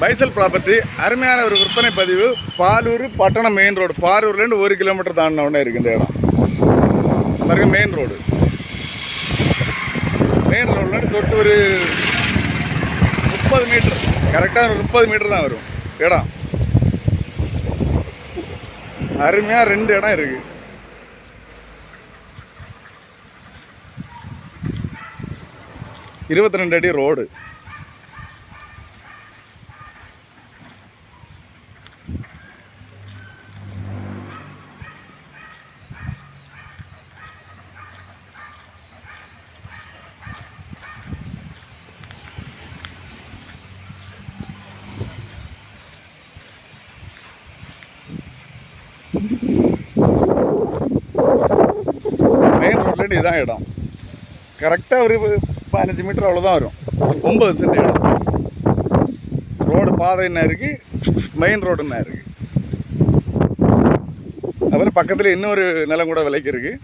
பைசல் property அருமையான ஒரு விற்பனை பதிவு. பாலூர் பட்டணம் மெயின் ரோடு பாரூர்லேருந்து ஒரு கிலோமீட்டர் தாண்டின உடனே இருக்குது இந்த இடம். பாருங்க மெயின் ரோடு மெயின் ரோட்லேருந்து தொட்டு ஒரு முப்பது மீட்டர் கரெக்டாக ஒரு முப்பது மீட்டர் தான் வரும். இடம். அருமையாக ரெண்டு இடம் இருக்குது இருபத்தி ரெண்டு அடி ரோடு மெயின் ரோட்லேருந்து இதான் இடம். கரெக்டாக ஒரு பதினஞ்சு மீட்டர் அவ்வளோதான் வரும். ஒம்பது சென்ட் இடம். ரோடு பாதை என்ன இருக்குது மெயின் ரோடு என்ன இருக்குது அப்புறம் பக்கத்தில் இன்னொரு நிலம் கூட விலைக்கு இருக்குது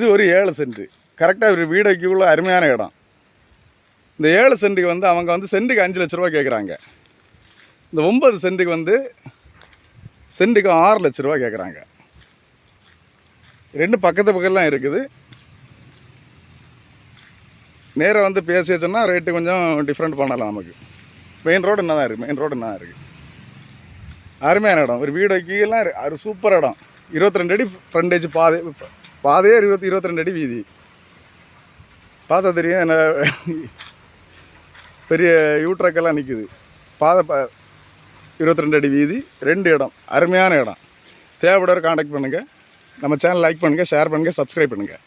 இது ஒரு ஏழு சென்ட். கரெக்டாக ஒரு வீடு வைக்கக்குள்ள அருமையான இடம். இந்த ஏழு சென்ட்டுக்கு வந்து அவங்க வந்து சென்ட்டுக்கு அஞ்சு லட்ச ரூபா கேட்குறாங்க இந்த ஒம்பது சென்ட்டுக்கு வந்து சென்ட்டுக்கு ஆறு லட்ச ரூபா கேட்குறாங்க ரெண்டு பக்கத்து பக்கத்துலாம் இருக்குது. நேராக வந்து பேசி வச்சோம்னா ரேட்டு கொஞ்சம் டிஃப்ரெண்ட் பண்ணலாம் நமக்கு. மெயின் ரோடு என்ன தான் இருக்குது மெயின் ரோடு என்ன தான் இருக்குது அருமையான இடம். ஒரு வீடு கீழெலாம் ஒரு சூப்பர் இடம். இருபத்தி ரெண்டு அடி ஃப்ரண்டேஜ் பாதை பாதையே இருபத்தி இருபத்தி ரெண்டு அடி வீதி. பார்த்தா தெரியும் என்ன பெரிய யூட்ரக்கெல்லாம் நிற்குது பாதை பா இருபத்தி ரெண்டு அடி வீதி ரெண்டு இடம் அருமையான இடம். தேவைப்படுற காண்டாக்ட் பண்ணுங்கள் நம்ம சேனல் லைக் பண்ணுங்கள் ஷேர் பண்ணுங்கள் சப்ஸ்கிரைப் பண்ணுங்கள்